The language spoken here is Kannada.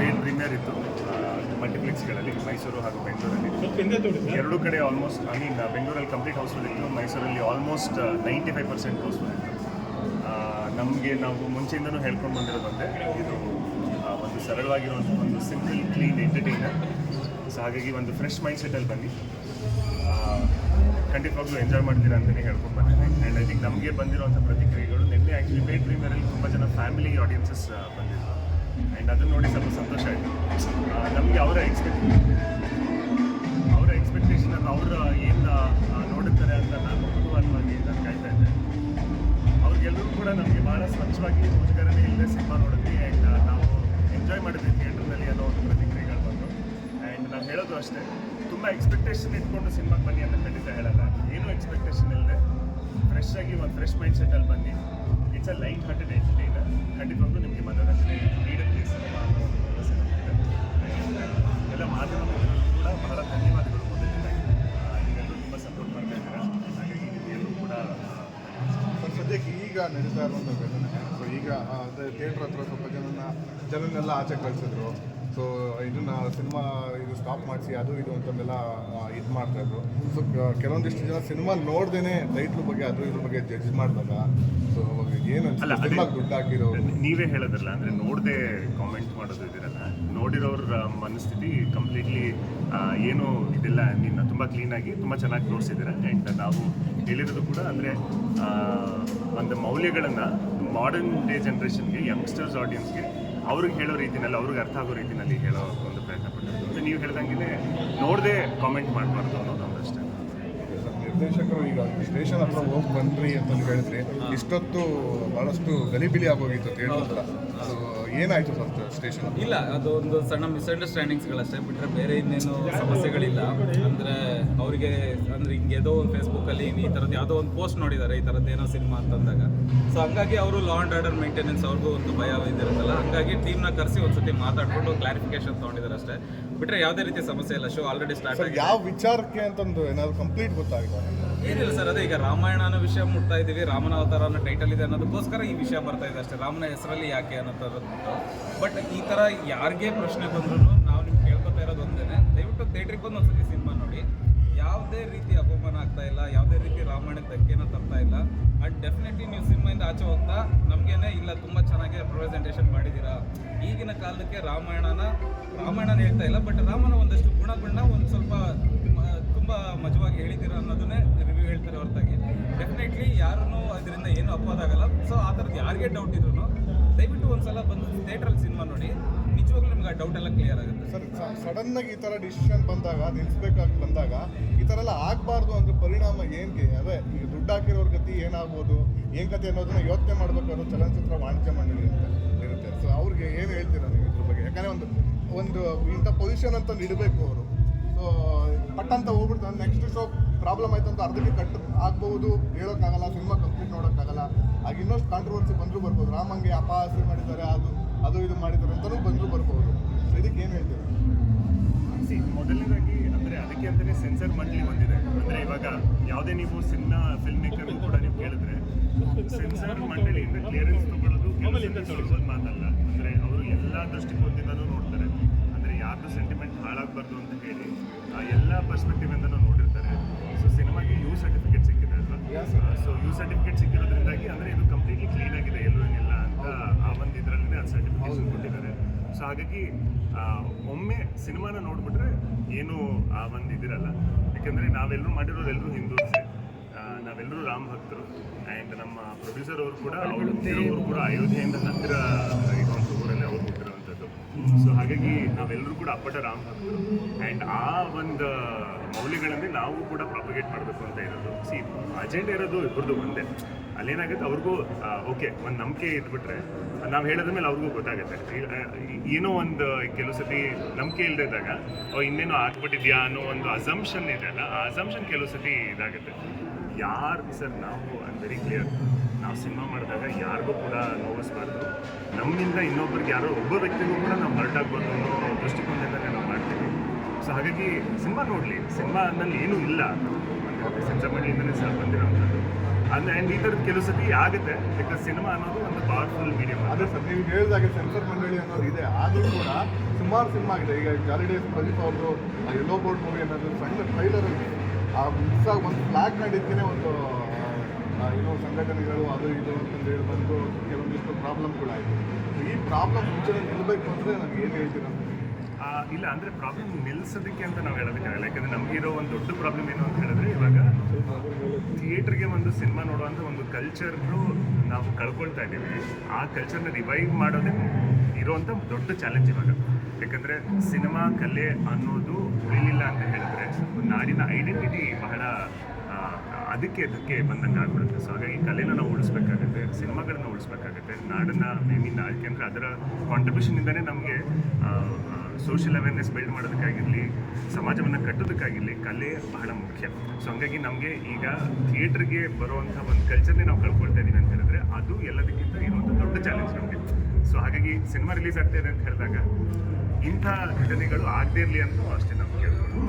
ಪೇಡ್ ಪ್ರೀಮಿಯರ್ ಇತ್ತು ಮಲ್ಟಿಪ್ಲೆಕ್ಸ್ಗಳಲ್ಲಿ ಮೈಸೂರು ಹಾಗೂ ಬೆಂಗಳೂರಲ್ಲಿ. ಎರಡೂ ಕಡೆ ಆಲ್ಮೋಸ್ಟ್ ಐ ಮೀನ್ ಬೆಂಗಳೂರಲ್ಲಿ ಕಂಪ್ಲೀಟ್ ಹೌಸ್ಫುಲ್ ಇತ್ತು ಮೈಸೂರಲ್ಲಿ almost ninety five percent housefull ಇತ್ತು. ನಮಗೆ ನಾವು ಮುಂಚೆಯಿಂದನೂ ಹೇಳ್ಕೊಂಡು ಬಂದಿರೋದಂತೆ ಇದು ಒಂದು ಸರಳವಾಗಿರುವಂಥ ಒಂದು ಸಿಂಪಲ್ ಕ್ಲೀನ್ ಎಂಟರ್ಟೈನರ್ ಸೊ ಹಾಗಾಗಿ ಒಂದು ಫ್ರೆಶ್ ಮೈಂಡ್ ಸೆಟಲ್ಲಿ ಬನ್ನಿ. ಖಂಡಿತವಾಗ್ಲೂ ಎಂಜಾಯ್ ಮಾಡ್ತೀರಾ ಅಂತಲೇ ಹೇಳ್ಕೊಂಡು ಬಂದಿದ್ದೀನಿ ಆ್ಯಂಡ್ ಐ ಥಿಂಕ್ ನಮಗೆ ಬಂದಿರುವಂಥ ಪ್ರತಿಕ್ರಿಯೆಗಳು ನಿನ್ನೆ ಆ್ಯಕ್ಚುಲಿ ಪೇಡ್ ಪ್ರೀಮಿಯರಲ್ಲಿ ತುಂಬ ಜನ ಫ್ಯಾಮಿಲಿ ಆಡಿಯನ್ಸಸ್ ಬಂದಿದ್ರು. ಆ್ಯಂಡ್ ಅದನ್ನು ನೋಡಿ ಸ್ವಲ್ಪ ಸಂತೋಷ ಆಯಿತು. ನಮಗೆ ಅವರ ಎಕ್ಸ್ಪೆಕ್ಟ್ ಅವರ ಎಕ್ಸ್ಪೆಕ್ಟೇಷನ್ ಅಥವಾ ಅವರ ಏನು ನೋಡುತ್ತಾರೆ ಅಂತ ನಾನು ಕುತೂಹಲವಾಗಿ ನಾನು ಕಾಯ್ತಾ ಇದ್ದೆ. ಅವ್ರಿಗೆಲ್ಲರೂ ಕೂಡ ನಮಗೆ ಭಾಳ ಸ್ವಚ್ಛವಾಗಿ ಮುಜುಗರನೇ ಇಲ್ಲದೆ ಸಿನಿಮಾ ನೋಡಿದ್ವಿ. ಆ್ಯಂಡ್ ನಾವು ಎಂಜಾಯ್ ಮಾಡಿದ್ವಿ ಥಿಯೇಟರ್ನಲ್ಲಿ ಅನ್ನೋ ಒಂದು ಪ್ರತಿಕ್ರಿಯೆಗಳು ಬಂದು. ಆ್ಯಂಡ್ ನಾನು ಹೇಳೋದು ಅಷ್ಟೇ, ತುಂಬ ಎಕ್ಸ್ಪೆಕ್ಟೇಷನ್ ಇಟ್ಕೊಂಡು ಸಿನಿಮಾಗೆ ಬನ್ನಿ ಅಂತ ಖಂಡಿತ ಹೇಳಲ್ಲ. ಏನೂ ಎಕ್ಸ್ಪೆಕ್ಟೇಷನ್ ಇಲ್ಲದೆ ಫ್ರೆಶ್ ಆಗಿ ಒಂದು ಫ್ರೆಶ್ ಮೈಂಡ್ ಸೆಟ್ಟಲ್ಲಿ ಬನ್ನಿ. It's a light hearted entertainer ಸದ್ಯಕ್ಕೆ ಈಗ ನಡೀತಾ ಇರುವಂಥ ಘಟನೆ. ಸೊ ಈಗ ಅದೇ ಥಿಯೇಟ್ರ್ ಹತ್ರ ಸ್ವಲ್ಪ ಜನನ ಜನನ್ನೆಲ್ಲ ಆಚೆ ಕಳಿಸಿದ್ರು. ಸೊ ಇದನ್ನ ಸಿನಿಮಾ ಇದು ಸ್ಟಾಪ್ ಮಾಡಿಸಿ ಅದು ಇದು ಅಂತಂದೆಲ್ಲ ಇದು ಮಾಡ್ತಾಯಿದ್ರು ಸೊ ಕೆಲವೊಂದಿಷ್ಟು ಜನ ಸಿನಿಮಾ ನೋಡ್ದೇನೆ ಟೈಟ್ಲ್ ಬಗ್ಗೆ ಅದು ಇದ್ರ ಬಗ್ಗೆ ಜಡ್ಜ್ ಮಾಡಿದಾಗ ಸೊ ಏನು ಸಿನಿಮಾಗೆ ದುಡ್ಡು ಹಾಕಿರೋ ನೀವೇ ಹೇಳೋದ್ರಲ್ಲ ಅಂದರೆ ನೋಡದೆ ಕಾಮೆಂಟ್ ಮಾಡೋದು ಇದಿರಲ್ಲ. ನೋಡಿರೋರ ಮನಸ್ಥಿತಿ ಕಂಪ್ಲೀಟ್ಲಿ ಏನು ಇದೆಲ್ಲ. ನಿನ್ನ ತುಂಬ ಕ್ಲೀನಾಗಿ ತುಂಬ ಚೆನ್ನಾಗಿ ತೋರಿಸಿದ್ದೀರ ಆ್ಯಂಡ್ ನಾವು ಹೇಳಿರೋದು ಕೂಡ ಅಂದರೆ ಒಂದು ಮೌಲ್ಯಗಳನ್ನು ಮಾಡರ್ನ್ ಡೇ ಜನ್ರೇಷನ್ಗೆ ಯಂಗ್ಸ್ಟರ್ಸ್ ಆಡಿಯನ್ಸ್ಗೆ ಅವ್ರಿಗೆ ಹೇಳೋ ರೀತಿಯಲ್ಲಿ ಅವ್ರಿಗೆ ಅರ್ಥ ಆಗೋ ರೀತಿಯಲ್ಲಿ ಹೇಳೋ ಒಂದು ಪ್ರಯತ್ನ ಪಟ್ಟಿದ್ದು ಮತ್ತು ನೀವು ಹೇಳ್ದಂಗೆ ನೋಡದೆ ಕಾಮೆಂಟ್ ಮಾಡಬಾರ್ದು ಅನ್ನೋದು. ನಿರ್ದೇಶಕರು ಈಗ ಸ್ಟೇಷನ್ ಹತ್ರ ಹೋಗಿ ಬನ್ನಿರಿ ಅಂತಂದು ಹೇಳಿದ್ರಿ ಇಷ್ಟೊತ್ತು ಬಹಳಷ್ಟು ಗಲಿಬಿಲಿ ಆಗೋಗಿತ್ತು ಥಿಯೇಟರ್ ಹತ್ರ. ಸೊ ಏನಾಯ್ತು ಸರ್ ಸ್ಟೇಷನ್ ಇಲ್ಲ ಅದು ಒಂದು ಸಣ್ಣ ಮಿಸ್ಅಂಡರ್ಸ್ಟ್ಯಾಂಡಿಂಗ್ಸ್ಗಳಷ್ಟೇ ಬಿಟ್ಟರೆ ಬೇರೆ ಇನ್ನೇನು ಸಮಸ್ಯೆಗಳಿಲ್ಲ. ಅಂದರೆ ಅವರಿಗೆ ಅಂದರೆ ಹಿಂಗೆ ಏನೋ ಒಂದು ಫೇಸ್ಬುಕ್ಕಲ್ಲಿ ಈ ಥರದ್ದು ಯಾವುದೋ ಒಂದು ಪೋಸ್ಟ್ ನೋಡಿದ್ದಾರೆ ಈ ಥರದ್ದು ಏನೋ ಸಿನಿಮಾ ಅಂತಂದಾಗ. ಸೊ ಹಂಗಾಗಿ ಅವರು ಲಾ ಆ್ಯಂಡ್ ಆರ್ಡರ್ ಮೇಂಟೆನೆನ್ಸ್ ಅವ್ರಿಗೂ ಒಂದು ಭಯ ಇದಿರುತ್ತಲ್ಲ ಹಂಗಾಗಿ ಟೀಮ್ನ ಕರೆಸಿ ಒಂದ್ಸತಿ ಮಾತಾಡ್ಕೊಂಡು ಕ್ಲಾರಿಫಿಕೇಶನ್ ತೊಗೊಂಡಿದ್ದಾರೆ ಅಷ್ಟೇ. ಬಿಟ್ಟರೆ ಯಾವುದೇ ರೀತಿ ಸಮಸ್ಯೆ ಇಲ್ಲ ಶೋ ಆಲ್ರೆಡಿ ಸ್ಟಾರ್ಟ್ ಆಗಿದೆ. ಯಾವ ವಿಚಾರಕ್ಕೆ ಅಂತಂದು ಏನಾದ್ರು ಕಂಪ್ಲೀಟ್ ಗೊತ್ತಾಗಿದೆ ಏನಿಲ್ಲ ಸರ್, ಅದೇ ಈಗ ರಾಮಾಯಣ ಅನ್ನೋ ವಿಷಯ ಮುಟ್ತಾ ಇದ್ದೀವಿ ರಾಮನ ಅವತಾರ ಅನ್ನೋ ಟೈಟಲ್ ಇದೆ ಅನ್ನೋದಕ್ಕೋಸ್ಕರ ಈ ವಿಷಯ ಬರ್ತಾ ಇದೆ ಅಷ್ಟೇ. ರಾಮನ ಹೆಸರಲ್ಲಿ ಯಾಕೆ ಅನ್ನೋದು ಬಟ್ ಈ ಥರ ಯಾರಿಗೆ ಪ್ರಶ್ನೆ ಬಂದ್ರೂ ನಾವು ನಿಮ್ಗೆ ಕೇಳ್ಕೊತಾ ಇರೋದು ಒಂದೇನೆ. ದಯವಿಟ್ಟು ಥಿಯೇಟ್ರಿಗೆ ಬಂದು ಒಂದ್ಸತಿ ಸಿನಿಮಾ ನೋಡಿ. ಯಾವುದೇ ರೀತಿ ಅಪಮಾನ ಆಗ್ತಾ ಇಲ್ಲ, ಯಾವುದೇ ರೀತಿ ರಾಮಾಯಣ ಧಕ್ಕೆನ ತರ್ತಾ ಇಲ್ಲ. ಅಂಡ್ ಡೆಫಿನೆಟ್ಲಿ ನೀವು ಸಿನಿಮಾಯಿಂದ ಆಚೆ ಹೋಗ್ತಾ ನಮಗೇನೆ ಇಲ್ಲ, ತುಂಬ ಚೆನ್ನಾಗಿ ರಿಪ್ರೆಸೆಂಟೇಷನ್ ಮಾಡಿದ್ದೀರಾ ಈಗಿನ ಕಾಲಕ್ಕೆ ರಾಮಾಯಣನ ರಾಮಾಯಣನ ಹೇಳ್ತಾ ಇಲ್ಲ ಬಟ್ ರಾಮನ ಒಂದಷ್ಟು ಗುಣಗಳನ್ನ ಒಂದು ಸ್ವಲ್ಪ ತುಂಬ ಮಜವಾಗಿ ಹೇಳಿದ್ದೀರ ಅನ್ನೋದನ್ನೇ ರಿವ್ಯೂ ಹೇಳ್ತಾರೆ ಹೊರತಾಗಿ. ಡೆಫಿನೆಟ್ಲಿ ಯಾರೂ ಅದರಿಂದ ಏನು ಅಪವಾದ ಆಗಲ್ಲ. ಸೊ ಆ ಥರದ್ದು ಯಾರಿಗೆ ಡೌಟ್ ಇದ್ರು ದಯವಿಟ್ಟು ಒಂದ್ಸಲ ಬಂದು ಥಿಯೇಟ್ರಲ್ಲಿ ಸಿನಿಮಾ ನೋಡಿ. ನಿಜವಾಗ್ಲೂ ನಿಮ್ಗೆ ಆ ಡೌಟ್ ಎಲ್ಲ ಕ್ಲಿಯರ್ ಆಗುತ್ತೆ. ಸರ್ ಸಡನ್ ಆಗಿ ಈ ಥರ ಡಿಸಿಷನ್ ಬಂದಾಗ, ನಿಲ್ಸ್ಬೇಕಾಗಿ ಬಂದಾಗ, ಈ ಥರ ಎಲ್ಲ ಆಗಬಾರ್ದು ಅಂದ್ರೆ ಪರಿಣಾಮ ಏನ್ಗೆ? ಅದೇ ಈಗ ದುಡ್ಡು ಹಾಕಿರೋರ ಗತಿ ಏನಾಗ್ಬೋದು? ಏನ್ ಗತಿ ಅನ್ನೋದನ್ನ ಯೋಚನೆ ಮಾಡ್ಬೇಕಾದ್ರು ಚಲನಚಿತ್ರ ವಾಣಿಜ್ಯ ಮಂಡಳಿ ಅಂತ ಇರುತ್ತೆ. ಸೊ ಅವ್ರಿಗೆ ಏನು ಹೇಳ್ತೀರಾ ನೀವು ಇದ್ರ ಬಗ್ಗೆ? ಯಾಕಂದ್ರೆ ಒಂದು ಒಂದು ಇಂಥ ಪೊಸಿಷನ್ ಅಂತ ಇಡಬೇಕು ಅವರು. ಸೊ ಪಟ್ ಅಂತ ಹೋಗ್ಬಿಡ್ತಾರೆ ನೆಕ್ಸ್ಟ್ ಶೋ ಪ್ರಾಬ್ಲಮ್ ಆಯ್ತು ಅಂತ ಅರ್ಧಕ್ಕೆ ಕಟ್ ಆಗ್ಬಹುದು. ಹೇಳೋಕ್ಕಾಗಲ್ಲ ಸಿನಿಮಾ ಕಂಪ್ಲೀಟ್ ನೋಡೋಕ್ಕಾಗಲ್ಲ. ಆಗ ಇನ್ನಷ್ಟು ಕಾಂಟ್ರವರ್ಸಿ ಬಂದರೂ ಬರ್ಬೋದು. ರಾಮಂಗೆ ಅಪಹಾಸ್ಯ ಮಾಡಿದ್ದಾರೆ, ಅದು ಅದು ಇದು ಮಾಡಿದ್ದಾರೆ ಅಂತಲೂ ಬಂದರೂ ಬರ್ಬೋದು. ಇದಕ್ಕೆ ಏನು ಹೇಳ್ತೀರಾ? ಮೊದಲನೇದಾಗಿ ಅಂದರೆ ಅದಕ್ಕೆ ಅಂತಲೇ ಸೆನ್ಸರ್ ಮಂಡಳಿ ಬಂದಿದೆ. ಅಂದರೆ ಇವಾಗ ಯಾವುದೇ ನೀವು ಸಿನಿಮಾ ಫಿಲ್ಮ್ ಮೇಕರ್ ಕೂಡ ನೀವು ಕೇಳಿದ್ರೆ ಸೆನ್ಸರ್ ಮಂಡಳಿಯಿಂದ ಕ್ಲಿಯರೆನ್ಸ್ ತಗೊಳ್ಳೋದು ಮಾತಲ್ಲ. ಅಂದರೆ ಅವರು ಎಲ್ಲ ದೃಷ್ಟಿಕೋನದಿಂದಲೂ ನೋಡ್ತಾರೆ. ಯಾರ್ದು ಸೆಂಟಿಮೆಂಟ್ ಹಾಳಾಗಬಾರ್ದು ಅಂತ ಹೇಳಿ ಆ ಎಲ್ಲ ಪರ್ಸ್ಪೆಕ್ಟಿವ್ ಇಂದ ನೋಡಿರ್ತಾರೆ. ಸೊ ಸಿನಿಮಾಗೆ ಯು ಸರ್ಟಿಫಿಕೇಟ್ ಸಿಕ್ಕಿದೆ ಅಲ್ವಾ? ಸೊ ಯು ಸರ್ಟಿಫಿಕೇಟ್ ಸಿಕ್ಕಿರೋದ್ರಿಂದಾಗಿ ಅಂದರೆ ಇದು ಕಂಪ್ಲೀಟ್ಲಿ ಕ್ಲೀನ್ ಆಗಿದೆ ಎಲ್ಲೂ ಏನಿಲ್ಲ ಅಂತ ಆ ಒಂದು ಇದರಲ್ಲೇ ಅದು ಸರ್ಟಿಫಿಕೇಟ್ ಕೊಟ್ಟಿದ್ದಾರೆ. ಸೊ ಹಾಗಾಗಿ ಒಮ್ಮೆ ಸಿನಿಮಾನ ನೋಡ್ಬಿಟ್ರೆ ಏನು ಆ ಒಂದು ಇದಿರಲ್ಲ. ಯಾಕೆಂದರೆ ನಾವೆಲ್ಲರೂ ಮಾಡಿರೋರು ಎಲ್ಲರೂ ಹಿಂದೂಸೆ. ನಾವೆಲ್ಲರೂ ರಾಮ್ ಭಕ್ತರು ಆ್ಯಂಡ್ ನಮ್ಮ ಪ್ರೊಡ್ಯೂಸರ್ ಅವರು ಕೂಡ ಅವರು ಕೂಡ ಅಯೋಧ್ಯೆಯಿಂದ ಹತ್ತಿರ ಸೊ ಹಾಗಾಗಿ ನಾವೆಲ್ಲರೂ ಕೂಡ ಅಪ್ಪಟ ರಾಮ್ ಭಕ್ತರು. ಆ್ಯಂಡ್ ಆ ಒಂದು ಮೌಲ್ಯಗಳನ್ನೇ ನಾವು ಕೂಡ ಪ್ರಾಪಗೇಟ್ ಮಾಡಬೇಕು ಅಂತ ಇರೋದು. ಸಿ ಅಜೆಂಡ ಇರೋದು ಇಬ್ಬರದು ಒಂದೇ. ಅಲ್ಲೇನಾಗುತ್ತೆ? ಅವ್ರಿಗೂ ಓಕೆ ಒಂದು ನಂಬಿಕೆ ಇದ್ಬಿಟ್ರೆ, ನಾವು ಹೇಳಿದ ಮೇಲೆ ಅವ್ರಿಗೂ ಗೊತ್ತಾಗುತ್ತೆ. ಏನೋ ಒಂದು ಕೆಲವು ಸತಿ ನಂಬಿಕೆ ಇಲ್ಲದೆ ಓ, ಇನ್ನೇನೋ ಆಗ್ಬಿಟ್ಟಿದ್ಯಾ ಅನ್ನೋ ಒಂದು ಅಸಂಪ್ಷನ್ ಇದೆ ಅಲ್ಲ? ಆ ಅಸಂಪ್ಷನ್ ಕೆಲವು ಸತಿ ಇದಾಗುತ್ತೆ. ಯಾರು ಸರ್ ನಾವು? ಐ ವೆರಿ ಕ್ಲಿಯರ್ ನಾವು ಸಿನಿಮಾ ಮಾಡಿದಾಗ ಯಾರಿಗೂ ಕೂಡ ನೋವಿಸ್ಬಾರ್ದು ನಮ್ಮಿಂದ ಇನ್ನೊಬ್ಬರಿಗೆ ಯಾರೋ ಒಬ್ಬ ವ್ಯಕ್ತಿಗೂ ಕೂಡ ನಾವು ಹರ್ಟ್ ಆಗ್ಬೋದು ಅನ್ನೋ ದೃಷ್ಟಿಕೋನದಿಂದಲೇ ನಾವು ಮಾಡ್ತೀವಿ. ಸೊ ಹಾಗಾಗಿ ಸಿನಿಮಾ ನೋಡಲಿ. ಸಿನಿಮಾನಲ್ಲಿ ಏನೂ ಇಲ್ಲ. ಮಂಡಳಿಯಿಂದಲೇ ಸರ್ ಬಂದಿರೋವಂಥದ್ದು ಅಂದರೆ ಆ್ಯಂಡ್ ಈ ಥರದ್ದು ಕೆಲವು ಸತಿ ಆಗುತ್ತೆ. ಬಿಕಾಸ್ ಸಿನಿಮಾ ಅನ್ನೋದು ಒಂದು ಪವರ್ಫುಲ್ ಮೀಡಿಯಂ ಅದೇ ಸರ್, ನೀವು ಹೇಳಿದಾಗೆ ಸೆನ್ಸರ್ ಮಂಡಳಿ ಅನ್ನೋದು ಇದೆ. ಆದರೂ ಕೂಡ ಸುಮಾರು ಸಿನಿಮಾ ಆಗಿದೆ. ಈಗ ಜಾಲಿಡೇಸ್ ಪ್ರದೀಪ್ ಅವ್ರದ್ದು ಎಲ್ಲೋ ಬೋರ್ಡ್ ಮೂವಿ ಅನ್ನೋದು ಸಣ್ಣ ಟ್ರೈಲರಲ್ಲಿ ಆ ಮಿಸ್ ಆಗಿ ಒಂದು ಫ್ಲಾಗ್ ನಡೀತೇನೆ ಒಂದು ಏನೋ ಸಂಘಟನೆಗಳು ಅದು ಇದು ಅಂತಂದು ಹೇಳಿ ಬಂದು ಕೆಲವೊಂದಿಷ್ಟು ಪ್ರಾಬ್ಲಮ್ಗಳಾಯಿತು ಈ ಪ್ರಾಬ್ಲಮ್ ಮುಂಚೆ ನಿಲ್ಲಬೇಕು ಅಂದರೆ ನನಗೆ ಏನು ಹೇಳ್ತೀರಾ? ಇಲ್ಲ, ಅಂದರೆ ಪ್ರಾಬ್ಲಮ್ ನಿಲ್ಲಿಸೋದಕ್ಕೆ ಅಂತ ನಾವು ಹೇಳೋದಕ್ಕಾಗಲ್ಲ ಯಾಕಂದರೆ ನಮಗಿರೋ ಒಂದು ದೊಡ್ಡ ಪ್ರಾಬ್ಲಮ್ ಏನು ಅಂತ ಹೇಳಿದ್ರೆ ಇವಾಗ ಥಿಯೇಟ್ರಿಗೆ ಒಂದು ಸಿನಿಮಾ ನೋಡುವಂಥ ಒಂದು ಕಲ್ಚರ್ನು ನಾವು ಕಳ್ಕೊಳ್ತಾ ಇದ್ದೀವಿ. ಆ ಕಲ್ಚರ್ನ ರಿವೈವ್ ಮಾಡೋದೇ ಇರೋವಂಥ ದೊಡ್ಡ ಚಾಲೆಂಜ್ ಇವಾಗ. ಯಾಕಂದರೆ ಸಿನಿಮಾ ಕಲೆ ಅನ್ನೋದು ಉಳಿಲಿಲ್ಲ ಅಂತ ಹೇಳಿದ್ರೆ ನಾಡಿನ ಐಡೆಂಟಿಟಿ ಬಹಳ ಅದಕ್ಕೆ ಧಕ್ಕೆ ಬಂದಂಗೆ ಆಗ್ಬಿಡುತ್ತೆ. ಸೊ ಹಾಗಾಗಿ ಕಲೆನ ನಾವು ಉಳಿಸ್ಬೇಕಾಗತ್ತೆ, ಸಿನಿಮಾಗಳನ್ನ ಉಳಿಸ್ಬೇಕಾಗತ್ತೆ, ನಾಡನ್ನ ಮೀನ್ ಯಾಕೆಂದ್ರೆ ಅದರ ಕಾಂಟ್ರಿಬ್ಯೂಷನಿಂದನೇ ನಮಗೆ ಸೋಷಿಯಲ್ ಅವೇರ್ನೆಸ್ ಬಿಲ್ಡ್ ಮಾಡೋದಕ್ಕಾಗಿರಲಿ, ಸಮಾಜವನ್ನು ಕಟ್ಟೋದಕ್ಕಾಗಿರಲಿ ಕಲೆ ಬಹಳ ಮುಖ್ಯ. ಸೊ ಹಂಗಾಗಿ ನಮಗೆ ಈಗ ಥಿಯೇಟ್ರಿಗೆ ಬರುವಂಥ ಒಂದು ಕಲ್ಚರ್ನೇ ನಾವು ಕಳ್ಕೊಳ್ತಾ ಇದ್ದೀವಿ ಅಂತ ಹೇಳಿದ್ರೆ ಅದು ಎಲ್ಲದಕ್ಕಿಂತ ಇರುವಂಥ ದೊಡ್ಡ ಚಾಲೆಂಜ್ ನಮಗೆ. ಸೊ ಹಾಗಾಗಿ ಸಿನಿಮಾ ರಿಲೀಸ್ ಆಗ್ತಾ ಇದೆ ಅಂತ ಹೇಳಿದಾಗ ಇಂಥ ಘಟನೆಗಳು ಆಗದೇ ಇರಲಿ ಅಂತ ಅಷ್ಟೇ ನಾವು ಕೇಳ್ಬೋದು